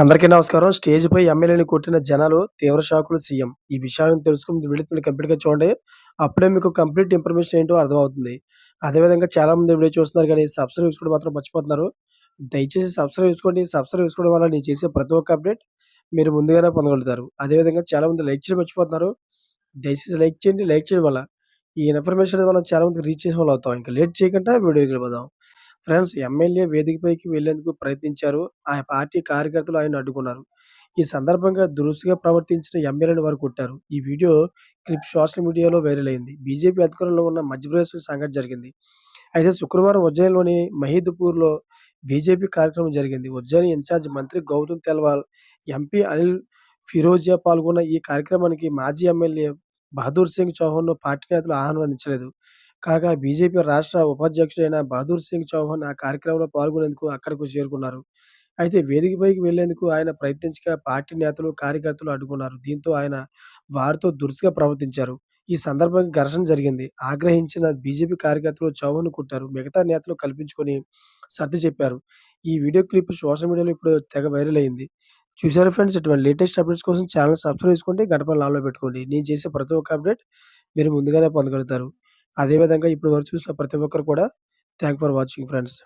అందరికీ నమస్కారం. స్టేజ్‌పై ఎమ్మెల్యేని కొట్టిన జనాలు తీవ్ర షాకులు సీఎం. ఈ విషయాన్ని తెలుసుకుని వీడియో కంప్లీట్గా చూడండి. అప్పుడే మీకు కంప్లీట్ ఇన్ఫర్మేషన్ ఏంటో అర్థమవుతుంది. అదేవిధంగా చాలామంది వీడియో చూస్తున్నారు కానీ సబ్స్క్రైబ్ చేసుకోవడం మాత్రం మర్చిపోతున్నారు. దయచేసి సబ్స్క్రైబ్ చేసుకోండి. సబ్స్క్రైబ్ చేసుకోవడం వల్ల నేను చేసే ప్రతి ఒక్క అప్డేట్ మీరు ముందుగానే పొందగలుగుతారు. అదేవిధంగా చాలామంది లైక్ చేయడం మర్చిపోతున్నారు. దయచేసి లైక్ చేయండి. లైక్ చేయడం వల్ల ఈ ఇన్ఫర్మేషన్ వల్ల మనం చాలా మంది రీచ్ చేసిన వాళ్ళు అవుతాం. ఇంకా లేట్ చేయకుండా వీడియోకి వెళ్ళిపోదాం. ఫ్రెండ్స్ ఎమ్మెల్యే వేదికపైకి వెళ్ళేందుకు ప్రయత్నించారు. ఆ పార్టీ కార్యకర్తలు ఆయన అడ్డుకున్నారు. ఈ సందర్భంగా దురుసుగా ప్రవర్తించిన ఎమ్మెల్యేని వారు కొట్టారు. ఈ వీడియో క్లిప్ సోషల్ మీడియాలో వైరల్ అయింది. బీజేపీ అధికారంలో ఉన్న మధ్యప్రదేశ్ సంఘటన జరిగింది. అయితే శుక్రవారం ఉజ్జయిన్‌లోని మహీద్‌పూర్‌లో బీజేపీ కార్యక్రమం జరిగింది. ఉజ్జయిని ఇన్ఛార్జ్ మంత్రి గౌతమ్ తెల్వాల్, ఎంపీ అనిల్ ఫిరోజియా పాల్గొన్న ఈ కార్యక్రమానికి మాజీ ఎమ్మెల్యే బహదూర్ సింగ్ చౌహాన్‌ను పార్టీ నేతలు ఆహ్వానించలేదు. కాగా బీజేపీ రాష్ట్ర ఉపాధ్యక్షుడైన బహదూర్ సింగ్ చౌహాన్ ఆ కార్యక్రమంలో పాల్గొనేందుకు అక్కడకు చేరుకున్నారు. అయితే వేదికపైకి వెళ్ళేందుకు ఆయన ప్రయత్నించగా పార్టీ నేతలు, కార్యకర్తలు అడ్డుకున్నారు. దీంతో ఆయన వారితో దురుసుగా ప్రవర్తించారు. ఈ సందర్భంగా ఘర్షణ జరిగింది. ఆగ్రహించిన బీజేపీ కార్యకర్తలు చౌహాన్‌ను కొట్టారు. మిగతా నేతలు కల్పించుకొని సర్ది చెప్పారు. ఈ వీడియో క్లిప్ సోషల్ మీడియాలో ఇప్పుడు తెగ వైరల్ అయింది. చూసారు ఫ్రెండ్స్ ఇటువంటి లేటెస్ట్ అప్డేట్స్ కోసం ఛానల్ సబ్స్క్రైబ్ చేసుకోండి. గంట నాలో పెట్టుకోండి. నేను చేసే ప్రతి ఒక్క అప్డేట్ మీరు ముందుగానే పొందగలుగుతారు. అదేవిధంగా ఇప్పుడు వరకు చూసిన ప్రతి ఒక్కరు కూడా థ్యాంక్ ఫర్ వాచింగ్ ఫ్రెండ్స్.